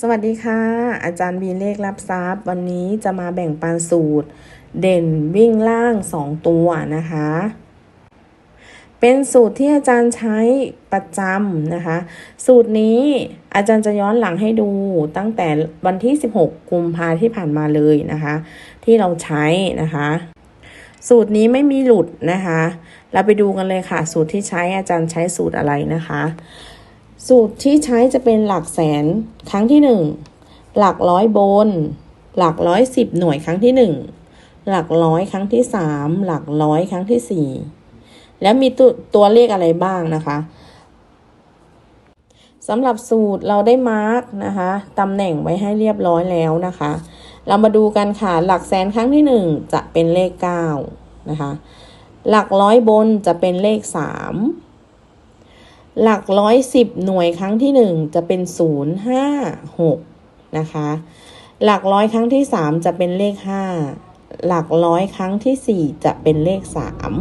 สวัสดีค่ะ อาจารย์บีเลขรับทรัพย์ วันนี้จะมาแบ่งปันสูตร เด่นวิ่งล่าง 2 ตัวนะคะ เป็นสูตรที่อาจารย์ใช้ประจำนะคะ สูตรนี้อาจารย์จะย้อนหลังให้ดูตั้งแต่วันที่ 16 กุมภาที่ผ่านมาเลยนะคะ ที่เราใช้นะคะ สูตรนี้ไม่มีหลุดนะคะ เราไปดูกันเลยค่ะ สูตรที่ใช้อาจารย์ใช้สูตรอะไรนะคะ สูตรที่ใช้จะเป็นหลักแสนครั้งที่หนึ่งหลักร้อยบน หลักร้อยสิบหน่วยครั้งที่หนึ่งหลักร้อยครั้งที่สามหลักร้อยครั้งที่สี่แล้วมีตัวตัวเลขอะไรบ้างนะคะสำหรับสูตรเราได้มาร์กนะคะตำแหน่งไว้ให้เรียบร้อยแล้วนะคะ เรามาดูกันค่ะ หลักแสนครั้งที่หนึ่งจะเป็นเลขเก้านะคะ หลักร้อยบนจะเป็นเลขสาม หลักร้อยสิบหน่วยครั้งที่หนึ่งจะเป็นศูนย์ห้าหกนะคะ หลักร้อยครั้งที่สามจะเป็นเลขห้าหลักร้อยครั้งที่สี่จะเป็นเลขสาม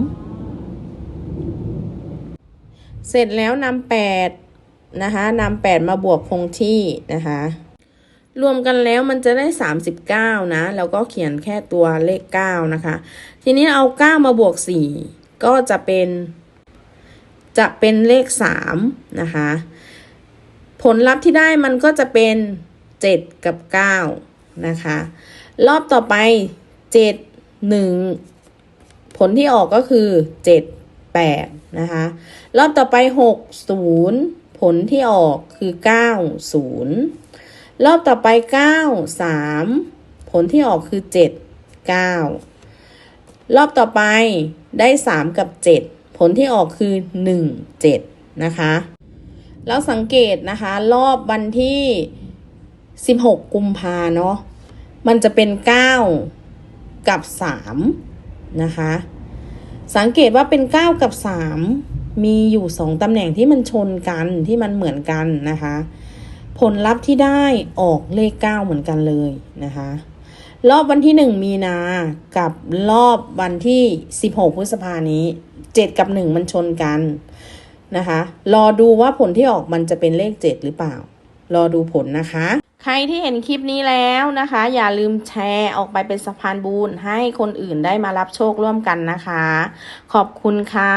เสร็จแล้วนำแปดนะคะนำแปดมาบวกคงที่นะคะ รวมกันแล้วมันจะได้39นะแล้วก็เขียนแค่ตัวเลข9นะคะ ทีนี้เอา9มาบวก4ก็จะเป็น จะเป็นเลข3นะคะผลลัพธ์ที่ได้มันก็จะเป็น 7 กับ 9 นะคะ รอบต่อไป 7 1 ผลที่ออกก็คือ 7 8 นะคะ รอบต่อไป 6 0 ผลที่ออกคือ 9 0 รอบต่อไป 9 3 ผลที่ออกคือ 7 9 รอบต่อไปได้ 3 กับ 7 ผลที่ออกคือ 1 7 นะคะ แล้วสังเกตนะคะ รอบวันที่ 16 กุมภาเนาะมันจะเป็น 9 กับ 3 นะคะ สังเกตว่าเป็น 9 กับ 3 มีอยู่ 2ตำแหน่งที่มันชนกันที่มันเหมือนกันนะคะ ผลลัพธ์ที่ได้ออกเลข 9 เหมือนกันเลยนะคะรอบวันที่ 1 มีนา กับรอบวันที่ 16 พฤษภานี้ 7กับ1มันชนกันนะคะ รอดูว่าผลที่ออกมันจะเป็นเลข7หรือเปล่า รอดูผลนะคะ ใครที่เห็นคลิปนี้แล้วนะคะ อย่าลืมแชร์ออกไปเป็นสะพานบุญให้คนอื่นได้มารับโชคร่วมกันนะคะ ขอบคุณค่ะ